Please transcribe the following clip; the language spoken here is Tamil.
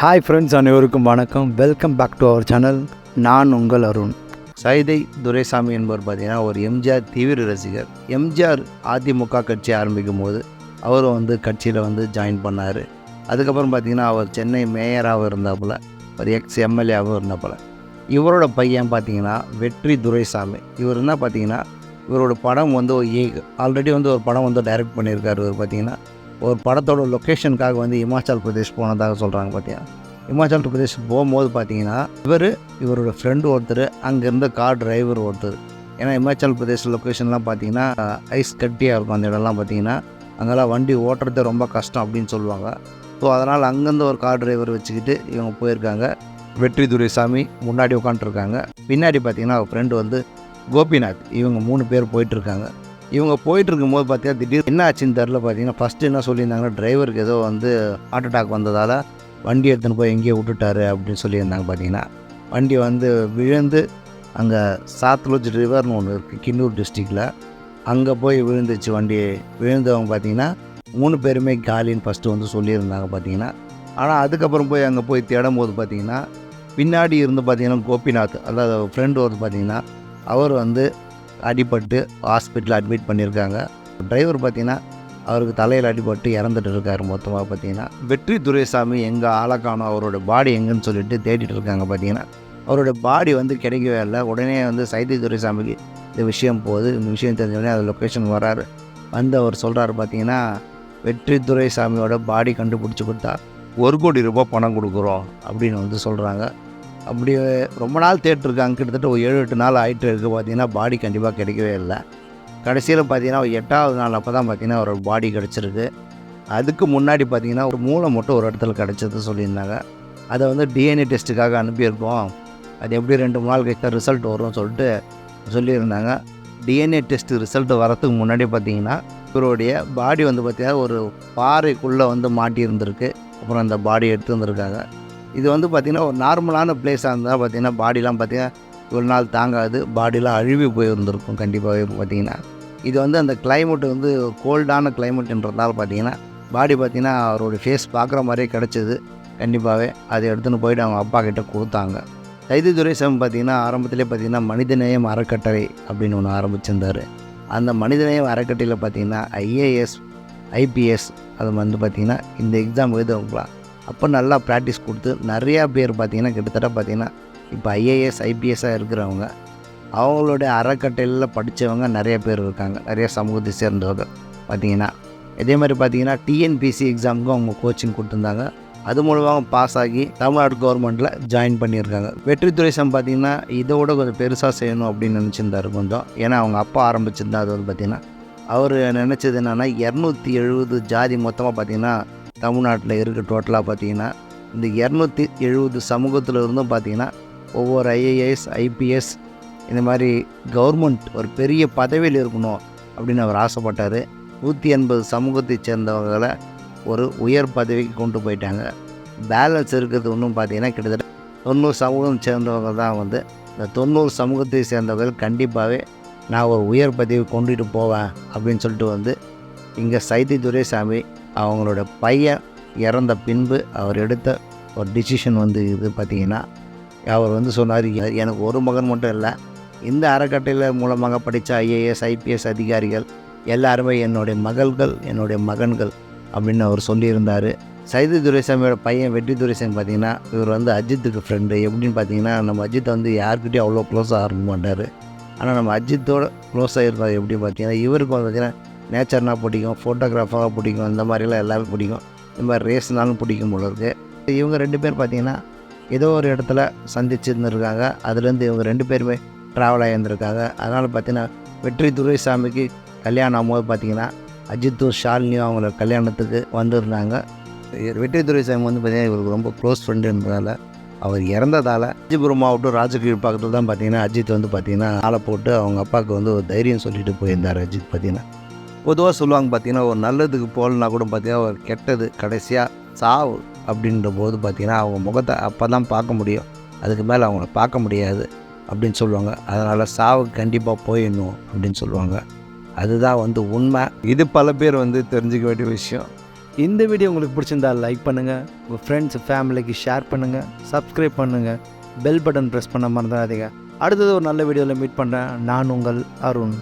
ஹாய் ஃப்ரெண்ட்ஸ் அனைவருக்கும் வணக்கம். Welcome back to our channel நான் உங்கள் அருண். சைதை துரைசாமி என்பவர் பார்த்தீங்கன்னா ஒரு எம்ஜிஆர் தீவிர ரசிகர். எம்ஜிஆர் அதிமுக கட்சி ஆரம்பிக்கும் போது அவரும் வந்து கட்சியில் வந்து ஜாயின் பண்ணார். அதுக்கப்புறம் பார்த்தீங்கன்னா அவர் சென்னை மேயராகவும் இருந்தாப்புல ஒரு எக்ஸ் எம்எல்ஏவாகவும் இருந்தாப்புல. இவரோட பையன் பார்த்தீங்கன்னா வெற்றி துரைசாமி. இவர் என்ன பார்த்தீங்கன்னா இவரோட படம் வந்து ஒரு ஏ ஆல்ரெடி வந்து ஒரு படம் வந்து டைரக்ட் பண்ணியிருக்காரு. இவர் பார்த்தீங்கன்னா ஒரு படத்தோட லொக்கேஷனுக்காக வந்து இமாச்சல் பிரதேஷ் போனதாக சொல்கிறாங்க பார்த்தீங்கன்னா இமாச்சல் பிரதேஷ் போகும்போது பார்த்தீங்கன்னா இவர் இவரோட ஃப்ரெண்டு ஒருத்தர் அங்கேருந்து கார் டிரைவர் ஒருத்தர். ஏன்னா இமாச்சல் பிரதேஷ் லொக்கேஷன்லாம் பார்த்தீங்கன்னா ஐஸ் கட்டியாக இருக்கும் அந்த இடம்லாம் பார்த்தீங்கன்னா அங்கெல்லாம் வண்டி ஓட்டுறது ரொம்ப கஷ்டம் அப்படின்னு சொல்லுவாங்க. ஸோ அதனால் அங்கேருந்து ஒரு கார் டிரைவர் வச்சுக்கிட்டு இவங்க போயிருக்காங்க. வெற்றி துரைசாமி முன்னாடி உட்காந்துருக்காங்க பின்னாடி பார்த்தீங்கன்னா அவர் ஃப்ரெண்டு வந்து கோபிநாத். இவங்க மூணு பேர் போயிட்டுருக்காங்க. இவங்க போயிட்டு இருக்கும்போது பார்த்தீங்கன்னா திடீர்னு என்ன ஆச்சுன்னு தெரில பார்த்தீங்கன்னா ஃபஸ்ட்டு என்ன சொல்லியிருந்தாங்கன்னா டிரைவருக்கு ஏதோ வந்து ஹார்ட் அட்டாக் வந்ததால் வண்டி எடுத்துன்னு போய் எங்கேயோ விட்டுட்டாரு அப்படின்னு சொல்லியிருந்தாங்க பார்த்தீங்கன்னா. வண்டி வந்து விழுந்து அங்கே சாத்லூஜ் ரிவர்னு ஒன்று இருக்குது கின்னூர் டிஸ்ட்ரிக்டில் அங்கே போய் விழுந்துச்சு வண்டி. விழுந்தவங்க பார்த்தீங்கன்னா மூணு பேருமே காலின்னு ஃபஸ்ட்டு வந்து சொல்லியிருந்தாங்க பார்த்தீங்கன்னா. ஆனால் அதுக்கப்புறம் போய் அங்கே போய் தேடும் போது பார்த்தீங்கன்னா பின்னாடி இருந்து பார்த்தீங்கன்னா கோபிநாத் அதாவது ஃப்ரெண்டு வந்து பார்த்தீங்கன்னா அவர் வந்து அடிபட்டு ஹாஸ்பிட்டலில் அட்மிட் பண்ணியிருக்காங்க. டிரைவர் பார்த்திங்கன்னா அவருக்கு தலையில் அடிபட்டு இறந்துட்டு இருக்காரு மொத்தமாக பார்த்தீங்கன்னா. வெற்றி துரைசாமி எங்கே ஆளக்கானோ அவரோட பாடி எங்கேன்னு சொல்லிட்டு தேடிட்டு இருக்காங்க பார்த்தீங்கன்னா. அவரோட பாடி வந்து கிடைக்கவே இல்லை. உடனே வந்து சைதி துரைசாமிக்கு இந்த விஷயம் போகுது. இந்த விஷயம் தெரிஞ்சோடனே அது லொக்கேஷன் வராரு. வந்து அவர் சொல்கிறாரு பார்த்தீங்கன்னா வெற்றி துரைசாமியோட பாடி கண்டுபிடிச்சி கொடுத்தா ஒரு கோடி ரூபாய் பணம் கொடுக்குறோம் அப்படின்னு வந்து சொல்கிறாங்க அப்படி ரொம்ப நாள் தேட்டிருக்காங்க கிட்டத்தட்ட ஒரு ஏழு எட்டு நாள் ஆகிட்டு இருக்குது. பார்த்தீங்கன்னா பாடி கண்டிப்பாக கிடைக்கவே இல்லை. கடைசியில் பார்த்தீங்கன்னா ஒரு எட்டாவது நாள் அப்போ தான் பார்த்திங்கன்னா ஒரு பாடி கிடச்சிருக்கு. அதுக்கு முன்னாடி பார்த்திங்கன்னா ஒரு மூளை மட்டும் ஒரு இடத்துல கிடச்சது சொல்லியிருந்தாங்க. அதை வந்து டிஎன்ஏ டெஸ்ட்டுக்காக அனுப்பியிருக்கோம் அது எப்படி ரெண்டு மூணு நாள் கழிச்சா ரிசல்ட் வரும்னு சொல்லிட்டு சொல்லியிருந்தாங்க. டிஎன்ஏ டெஸ்ட் ரிசல்ட் வரத்துக்கு முன்னாடி பார்த்தீங்கன்னா இவருடைய பாடி வந்து பார்த்திங்கன்னா ஒரு பாறைக்குள்ளே வந்து மாட்டியிருந்திருக்கு. அப்புறம் அந்த பாடி எடுத்து வந்திருக்காங்க இது வந்து பார்த்திங்கன்னா ஒரு நார்மலான பிளேஸாக இருந்தால் பார்த்திங்கன்னா பாடிலாம் பார்த்திங்கன்னா இவ்வளோ நாள் தாங்காது. பாடிலாம் அழுவி போயிருந்திருக்கும் கண்டிப்பாகவே பார்த்திங்கன்னா. இது வந்து அந்த கிளைமேட் வந்து கோல்டான கிளைமேட்ன்றதால பார்த்திங்கன்னா பாடி பார்த்திங்கன்னா அவரோட ஃபேஸ் பார்க்குற மாதிரியே கிடச்சிது. கண்டிப்பாகவே அதை எடுத்துன்னு போயிட்டு அவங்க அப்பா கிட்டே கொடுத்தாங்க. கைது துரைசாமி பார்த்திங்கன்னா ஆரம்பத்திலே பார்த்திங்கன்னா மனிதநேயம் அறக்கட்டளை அப்படின்னு ஒன்று ஆரம்பிச்சிருந்தார். அந்த மனிதநேயம் அறக்கட்டளையில் பார்த்திங்கன்னா ஐஏஎஸ் ஐபிஎஸ் அது வந்து பார்த்திங்கன்னா இந்த எக்ஸாம் எழுதுவங்களாம் அப்போ நல்லா ப்ராக்டிஸ் கொடுத்து நிறையா பேர் பார்த்திங்கன்னா கிட்டத்தட்ட பார்த்திங்கன்னா இப்போ ஐஏஎஸ் ஐபிஎஸ்ஸாக இருக்கிறவங்க அவங்களுடைய அறக்கட்டளையில் படித்தவங்க நிறைய பேர் இருக்காங்க. நிறைய சமூகத்தை சேர்ந்தவங்க பார்த்திங்கன்னா. இதே மாதிரி பார்த்திங்கன்னா டிஎன்பிசி எக்ஸாமுக்கும் அவங்க கோச்சிங் கொடுத்துருந்தாங்க. அது மூலமாக பாஸ் ஆகி தமிழ்நாடு கவர்மெண்ட்டில் ஜாயின் பண்ணியிருக்காங்க. வெற்றி துரைசம் பார்த்திங்கன்னா இதோட கொஞ்சம் பெருசாக செய்யணும் அப்படின்னு நினச்சிருந்தாரு கொஞ்சம். ஏன்னா அவங்க அப்பா ஆரம்பிச்சிருந்தா அது வந்து பார்த்திங்கன்னா அவர் நினச்சது என்னென்னா இரநூத்தி எழுபது ஜாதி மொத்தமாக பார்த்திங்கன்னா தமிழ்நாட்டில் இருக்க டோட்டலாக பார்த்தீங்கன்னா இந்த இரநூத்தி எழுபது சமூகத்தில் இருந்தும் பார்த்தீங்கன்னா ஒவ்வொரு ஐஏஎஸ் ஐபிஎஸ் இந்த மாதிரி கவர்மெண்ட் ஒரு பெரிய பதவியில் இருக்கணும் அப்படின்னு அவர் ஆசைப்பட்டார். நூற்றி எண்பது சமூகத்தை சேர்ந்தவர்களை ஒரு உயர் பதவிக்கு கொண்டு போயிட்டாங்க. பேலன்ஸ் இருக்கிறது ஒன்றும் பார்த்தீங்கன்னா கிட்டத்தட்ட தொண்ணூறு சமூகம் சேர்ந்தவங்க தான் வந்து இந்த தொண்ணூறு சமூகத்தை சேர்ந்தவர்கள் கண்டிப்பாகவே நான் ஒரு உயர் பதவி கொண்டுட்டு போவேன் அப்படின்னு சொல்லிட்டு வந்து இங்கே சைதி துரைசாமி அவங்களோட பையன் இறந்த பின்பு அவர் எடுத்த ஒரு டிசிஷன் வந்து இது பார்த்திங்கன்னா அவர் வந்து சொன்னார் எனக்கு ஒரு மகன் மட்டும் இல்லை. இந்த அறக்கட்டளை மூலமாக படித்த ஐஏஎஸ் ஐபிஎஸ் அதிகாரிகள் எல்லாருமே என்னுடைய மகள்கள் என்னுடைய மகன்கள் அப்படின்னு அவர் சொல்லியிருந்தார். சைது துரைசாமியோட பையன் வெற்றி துரைசாமி பார்த்தீங்கன்னா இவர் வந்து அஜித்துக்கு ஃப்ரெண்டு எப்படின்னு பார்த்தீங்கன்னா நம்ம அஜித்தை வந்து யாருக்கிட்டையும் அவ்வளோ க்ளோஸாக இருக்க மாட்டார். ஆனால் நம்ம அஜித்தோட க்ளோஸாக இருந்தார் எப்படி பார்த்தீங்கன்னா இவருக்கு வந்து பார்த்தீங்கன்னா நேச்சர்னா பிடிக்கும் ஃபோட்டோகிராஃபாக பிடிக்கும் இந்த மாதிரிலாம் எல்லாமே பிடிக்கும். இந்த மாதிரி ரேஸ்னாலும் பிடிக்கும் போல இருக்குது இவங்க ரெண்டு பேர் பார்த்தீங்கன்னா ஏதோ ஒரு இடத்துல சந்திச்சிருந்துருக்காங்க. அதுலேருந்து இவங்க ரெண்டு பேருமே ட்ராவல் ஆகியிருந்திருக்காங்க அதனால் பார்த்தீங்கன்னா வெற்றி துரைசாமிக்கு கல்யாணம் ஆகும்போது பார்த்தீங்கன்னா அஜித்தும் ஷாலினியும் அவங்கள கல்யாணத்துக்கு வந்திருந்தாங்க. வெற்றி துரைசாமி வந்து பார்த்திங்கன்னா இவருக்கு ரொம்ப க்ளோஸ் ஃப்ரெண்டுன்றதால அவர் இறந்ததால் காஞ்சிபுரம் மாவட்டம் ராஜகீழ் பக்கத்தில் தான் பார்த்தீங்கன்னா அஜித் வந்து பார்த்தீங்கன்னா ஆளை போட்டு அவங்க அப்பாவுக்கு வந்து ஒரு தைரியம் சொல்லிட்டு போயிருந்தார் அஜித் பார்த்தீங்கன்னா பொதுவாக சொல்லுவாங்க பார்த்தீங்கன்னா ஒரு நல்லதுக்கு போகலனா கூட பார்த்தீங்கன்னா ஒரு கெட்டது கடைசியாக சாவு அப்படின்ற போது பார்த்தீங்கன்னா அவங்க முகத்தை அப்போ தான் பார்க்க முடியும். அதுக்கு மேலே அவங்கள பார்க்க முடியாது அப்படின்னு சொல்லுவாங்க. அதனால் சாவு கண்டிப்பாக போயிடணும் அப்படின்னு சொல்லுவாங்க. அதுதான் வந்து உண்மை. இது பல பேர் வந்து தெரிஞ்சுக்க வேண்டிய விஷயம். இந்த வீடியோ உங்களுக்கு பிடிச்சிருந்தா லைக் பண்ணுங்கள் உங்கள் ஃப்ரெண்ட்ஸ் ஃபேமிலிக்கு ஷேர் பண்ணுங்கள் சப்ஸ்கிரைப் பண்ணுங்கள் பெல் பட்டன் ப்ரெஸ் பண்ண மறந்துடாதீங்க. அடுத்தது ஒரு நல்ல வீடியோவில் மீட் பண்ணுறேன் நான் உங்கள் அருண்.